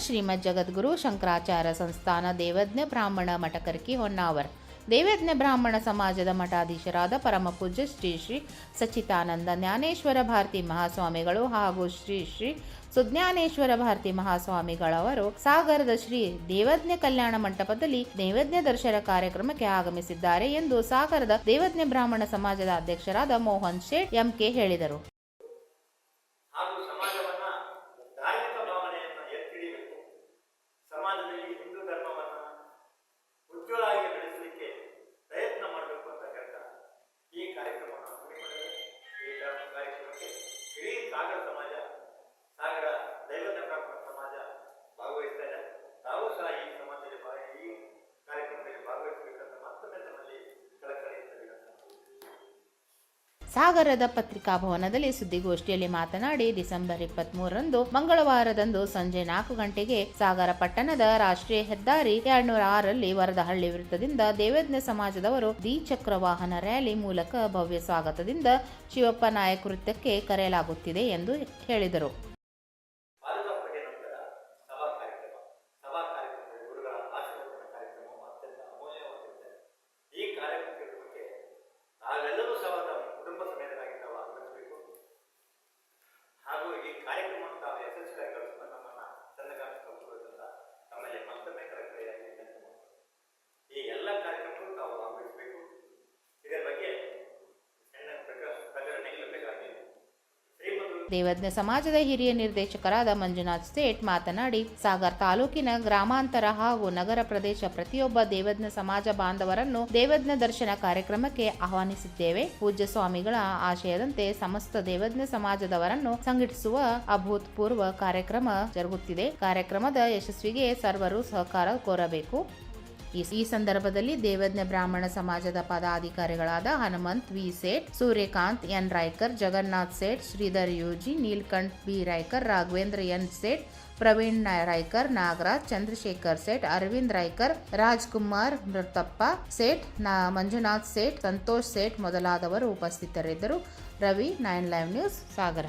ಶ್ರೀಮದ್ ಜಗದ್ಗುರು ಶಂಕರಾಚಾರ್ಯ ಸಂಸ್ಥಾನ ದೇವಜ್ಞ ಬ್ರಾಹ್ಮಣ ಮಠಕರ್ಕಿ ಹೊನ್ನಾವರ್. ದೇವಜ್ಞ ಬ್ರಾಹ್ಮಣ ಸಮಾಜದ ಮಠಾಧೀಶರಾದ ಪರಮ ಪೂಜ್ಯ ಶ್ರೀ ಶ್ರೀ ಸಚ್ಚಿತಾನಂದ ಜ್ಞಾನೇಶ್ವರ ಭಾರತಿ ಮಹಾಸ್ವಾಮಿಗಳು ಹಾಗೂ ಶ್ರೀ ಶ್ರೀ ಸುಜ್ಞಾನೇಶ್ವರ ಭಾರತಿ ಮಹಾಸ್ವಾಮಿಗಳವರು ಸಾಗರದ ಶ್ರೀ ದೇವಜ್ಞ ಕಲ್ಯಾಣ ಮಂಟಪದಲ್ಲಿ ದೇವಜ್ಞ ದರ್ಶನ ಕಾರ್ಯಕ್ರಮಕ್ಕೆ ಆಗಮಿಸಿದ್ದಾರೆ ಎಂದು ಸಾಗರದ ದೇವಜ್ಞ ಬ್ರಾಹ್ಮಣ ಸಮಾಜದ ಅಧ್ಯಕ್ಷರಾದ ಮೋಹನ್ ಶೇಟ್ ಎಂಕೆ ಹೇಳಿದರು. Zagreb ಸಾಗರದ ಪತ್ರಿಕಾ ಭವನದಲ್ಲಿ ಸುದ್ದಿಗೋಷ್ಠಿಯಲ್ಲಿ ಮಾತನಾಡಿ, ಡಿಸೆಂಬರ್ ಇಪ್ಪತ್ಮೂರರಂದು ಮಂಗಳವಾರದಂದು ಸಂಜೆ ನಾಲ್ಕು ಗಂಟೆಗೆ ಸಾಗರ ಪಟ್ಟಣದ ರಾಷ್ಟ್ರೀಯ ಹೆದ್ದಾರಿ ಎರಡ್ನೂರ ಆರರಲ್ಲಿ ವರದಹಳ್ಳಿ ವೃತ್ತದಿಂದ ದೇವಜ್ಞ ಸಮಾಜದವರು ದ್ವಿಚಕ್ರ ವಾಹನ ರ್ಯಾಲಿ ಮೂಲಕ ಭವ್ಯ ಸ್ವಾಗತದಿಂದ ಶಿವಪ್ಪ ನಾಯಕ ವೃತ್ತಕ್ಕೆ ಕರೆಯಲಾಗುತ್ತಿದೆ ಎಂದು ಹೇಳಿದರು. ಹಾಗೂ ಈ ಕಾರ್ಯಕ್ರಮವನ್ನು ತಾವು ಯಶಸ್ವಿಯಾಗಿ ದೇವಜ್ಞ ಸಮಾಜದ ಹಿರಿಯ ನಿರ್ದೇಶಕರಾದ ಮಂಜುನಾಥ್ ಸೇಠ್ ಮಾತನಾಡಿ, ಸಾಗರ್ ತಾಲೂಕಿನ ಗ್ರಾಮಾಂತರ ಹಾಗೂ ನಗರ ಪ್ರದೇಶ ಪ್ರತಿಯೊಬ್ಬ ದೇವಜ್ಞ ಸಮಾಜ ಬಾಂಧವರನ್ನು ದೇವಜ್ಞ ದರ್ಶನ ಕಾರ್ಯಕ್ರಮಕ್ಕೆ ಆಹ್ವಾನಿಸಿದ್ದೇವೆ. ಪೂಜ್ಯ ಸ್ವಾಮಿಗಳ ಆಶಯದಂತೆ ಸಮಸ್ತ ದೇವಜ್ಞ ಸಮಾಜದವರನ್ನು ಸಂಘಟಿಸುವ ಅಭೂತಪೂರ್ವ ಕಾರ್ಯಕ್ರಮ ಜರುಗುತ್ತಿದೆ. ಕಾರ್ಯಕ್ರಮದ ಯಶಸ್ವಿಗೆ ಸರ್ವರು ಸಹಕಾರ ಕೋರಬೇಕು. ಈ ಸಂದರ್ಭದಲ್ಲಿ ದೇವಜ್ಞ ಬ್ರಾಹ್ಮಣ ಸಮಾಜದ ಪದಾಧಿಕಾರಿಗಳಾದ Hanumanth V Seth, Suryakanth N Raikar, Jagannath Seth, Shridhar UG, Neelkanth B Raikar, Raghavendra N Seth, Praveen Raikar, Nagaraj, Chandrashekhar Seth, Aravind Raikar, Rajkumar Mruthappa Seth Manjunath Seth, Santosh Seth ಮೊದಲಾದವರು ಉಪಸ್ಥಿತರಿದ್ದರು. Ravi, nine live news, Sagara.